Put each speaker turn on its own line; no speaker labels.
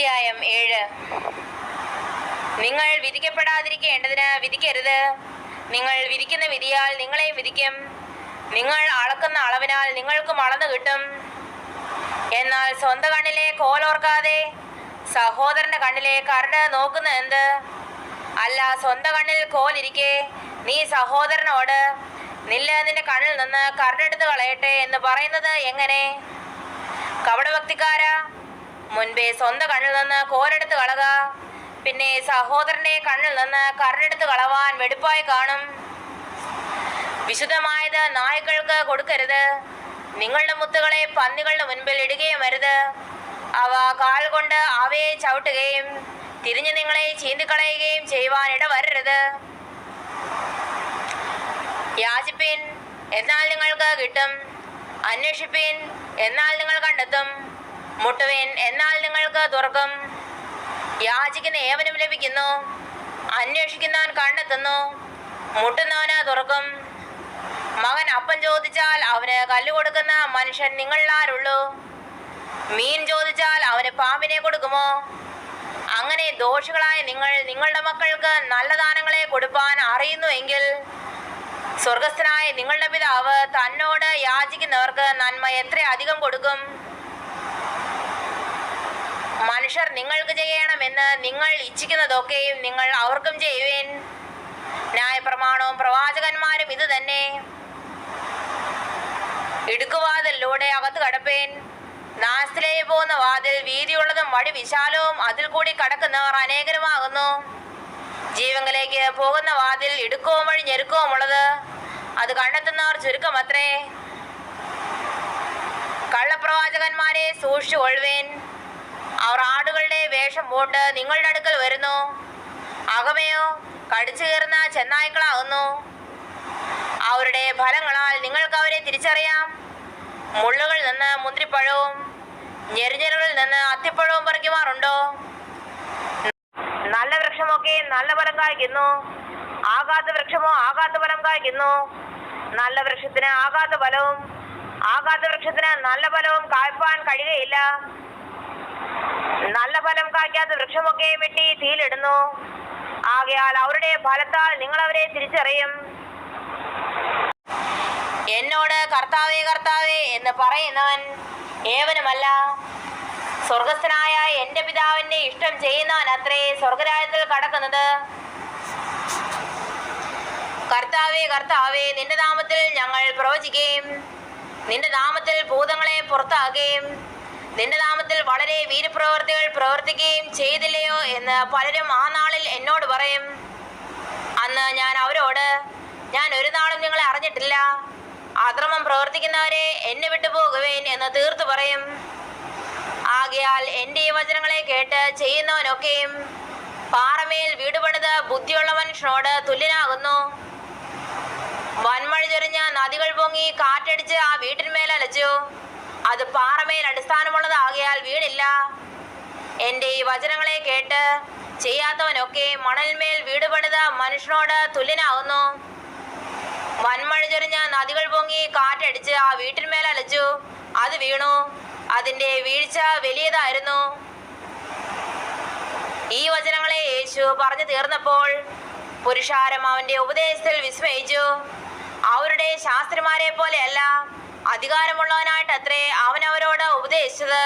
അധ്യായം ഏഴ്. നിങ്ങൾ വിധിക്കപ്പെടാതിരിക്കേണ്ടതിന് വിധിക്കരുത്. നിങ്ങൾ വിധിക്കുന്ന വിധിയാൽ നിങ്ങളെയും വിധിക്കും. നിങ്ങൾ അളക്കുന്ന അളവിനാൽ നിങ്ങൾക്കും അളന്നു കിട്ടും. എന്നാൽ സ്വന്തം കണ്ണിലെ കോലോർക്കാതെ സഹോദരന്റെ കണ്ണിലെ കരട് നോക്കുന്ന എന്ത്? അല്ല സ്വന്തം കണ്ണിൽ കോലിരിക്കെ നീ സഹോദരനോട് നില്ല നിന്റെ കണ്ണിൽ നിന്ന് കരടെടുത്ത് കളയട്ടെ എന്ന് പറയുന്നത് എങ്ങനെ? കപടഭക്തിക്കാരാ? മുൻപേ സ്വന്തം കണ്ണിൽ നിന്ന് കോരെടുത്ത് കളക. പിന്നെ സഹോദരന്റെ കണ്ണിൽ നിന്ന് കരടെടുത്ത് കളവാൻ വെടുപ്പായി കാണും. വിശുദ്ധമായത് നായ്ക്കൾക്ക് കൊടുക്കരുത്. നിങ്ങളുടെ മുത്തുകളെ പന്നികളുടെ മുൻപിൽ ഇടുകയും വരുത് അവ കാൽ കൊണ്ട് അവയെ ചവിട്ടുകയും തിരിഞ്ഞു നിങ്ങളെ ചീന്തിക്കളയുകയും ചെയ്യുവാൻ ഇടവരരുത്. യാചിപ്പിൻ എന്നാൽ നിങ്ങൾക്ക് കിട്ടും. അന്വേഷിപ്പിൻ എന്നാൽ നിങ്ങൾ കണ്ടെത്തും. മുട്ടുവിൻ എന്നാൽ നിങ്ങൾക്ക് തുറക്കും യാചിക്കുന്ന ഏവനും ലഭിക്കുന്നു. അന്വേഷിക്കുന്നവൻ കണ്ടെത്തുന്നു. മുട്ടുന്നവന് തുറക്കും മകൻ അപ്പം ചോദിച്ചാൽ അവന് കല്ലുകൊടുക്കുന്ന മനുഷ്യൻ നിങ്ങളിലാരുള്ളൂ? മീൻ ചോദിച്ചാൽ അവന് പാമ്പിനെ കൊടുക്കുമോ? അങ്ങനെ ദോഷികളായ നിങ്ങൾ നിങ്ങളുടെ മക്കൾക്ക് നല്ല ദാനങ്ങളെ കൊടുക്കാൻ അറിയുന്നു എങ്കിൽ സ്വർഗസ്ഥനായ നിങ്ങളുടെ പിതാവ് തന്നോട് യാചിക്കുന്നവർക്ക് നന്മ എത്ര അധികം കൊടുക്കും? മനുഷ്യർ നിങ്ങൾക്ക് ചെയ്യണമെന്ന് നിങ്ങൾ ഇച്ഛിക്കുന്നതൊക്കെയും നിങ്ങൾ അവർക്കും ചെയ്യുവേൻ. ന്യായപ്രമാണവും പ്രവാചകന്മാരും ഇത് തന്നെ. ഇടുക്കുവാതിലൂടെ അകത്ത് കടപ്പേൻ. നാശത്തിലേക്ക് പോകുന്ന വാതിൽ വീതിയുള്ളതും വഴി വിശാലവും അതിൽ കൂടി കടക്കുന്നവർ അനേകരുമാകുന്നു. ജീവങ്ങളിലേക്ക് പോകുന്ന വാതിൽ ഇടുക്കവും വഴി ഞെരുക്കവും ഉള്ളത്. അത് കണ്ടെത്തുന്നവർ ചുരുക്കമത്രേ. കള്ളപ്രവാചകന്മാരെ സൂക്ഷിച്ചു കൊള്ളുവേൻ. വേഷം പൂണ്ട് നിങ്ങളുടെ അടുക്കൽ വരുന്നു. അകമയോ? കടിച്ചു കയറുന്ന ചെന്നായ്ക്കളാകുന്നു. അവരുടെ ഫലങ്ങളാൽ നിങ്ങൾക്ക് അവരെ തിരിച്ചറിയാം. മുള്ളുകളിൽ നിന്ന് മുന്തിരിപ്പഴവും ഞെരിഞ്ഞെറുകളിൽ നിന്ന് അത്തിപ്പഴവും പറിക്കുമാറുണ്ടോ? നല്ല വൃക്ഷമൊക്കെ നല്ല ഫലം കായ്ക്കുന്നു. ആകാത്ത വൃക്ഷമോ ആകാത്ത ഫലം കായ്ക്കുന്നു. നല്ല വൃക്ഷത്തിന് ആകാത്ത ഫലവും ആകാത്ത വൃക്ഷത്തിന് നല്ല ഫലവും കായ്പാൻ കഴിയുകയില്ല. ഫലം കായ്ക്കാത്ത വൃക്ഷമൊക്കെ വെട്ടി തീയിലിടുന്നു. ആകയാൽ അവരുടെ ഫലത്താൽ നിങ്ങൾ അവരെ തിരിച്ചറിയും. എന്നോട് കർത്താവേ കർത്താവേ എന്ന് പറയുന്നവൻ ഏവനുമല്ല. സ്വർഗസ്ഥനായ എന്റെ പിതാവിന്റെ ഇഷ്ടം ചെയ്യുന്നവൻ അത്രേ സ്വർഗരാജ്യത്തിൽ കടക്കുന്നത്. കർത്താവേ കർത്താവേ നിന്റെ നാമത്തിൽ ഞങ്ങൾ പ്രവചിക്കുകയും നിന്റെ നാമത്തിൽ ഭൂതങ്ങളെ പുറത്താക്കുകയും നിന്റെ നാമത്തിൽ വളരെ വീരപ്രവർത്തികൾ പ്രവർത്തിക്കുകയും ചെയ്തില്ലയോ എന്ന് പലരും ആ നാളിൽ എന്നോട് പറയും. അന്ന് ഞാൻ അവരോട് ഞാൻ ഒരു നാളും നിങ്ങളെ അറിഞ്ഞിട്ടില്ല. അക്രമം പ്രവർത്തിക്കുന്നവരെ എന്നെ വിട്ടുപോകുവേൻ എന്ന് തീർത്തു പറയും. ആകയാൽ എന്റെ ഈ വചനങ്ങളെ കേട്ട് ചെയ്യുന്നവനൊക്കെയും പാറമേൽ വീട് പണിത് ബുദ്ധിയുള്ള മനുഷ്യനോട് തുല്യനാകുന്നു. വൻമഴ ചൊരിഞ്ഞ് നദികൾ പൊങ്ങി കാറ്റടിച്ച് ആ വീട്ടിന്മേൽ അലച്ചു. അത് പാറമേൽ അടിസ്ഥാനമുള്ളതാകിയാൽ വീടില്ല എന്റെ ഈ വചനങ്ങളെ കേട്ട് ചെയ്യാത്തവനൊക്കെ മണൽമേൽ വീട് പണിത മനുഷ്യനോട് തുല്യനാകുന്നു. വൻമഴ ചൊരിഞ്ഞ നദികൾ പൊങ്ങി കാറ്റടിച്ച് ആ വീട്ടിന്മേൽ അലച്ചു. അത് വീണു. അതിന്റെ വീഴ്ച വലിയതായിരുന്നു. ഈ വചനങ്ങളെ യേശു പറഞ്ഞു തീർന്നപ്പോൾ പുരുഷാരം അവന്റെ ഉപദേശത്തിൽ വിസ്മയിച്ചു. അവരുടെ ശാസ്ത്രിമാരെ പോലെയല്ല അധികാരമുള്ളവനായിട്ടത്രേ അത്രേ അവനവരോട് ഉപദേശിച്ചത്?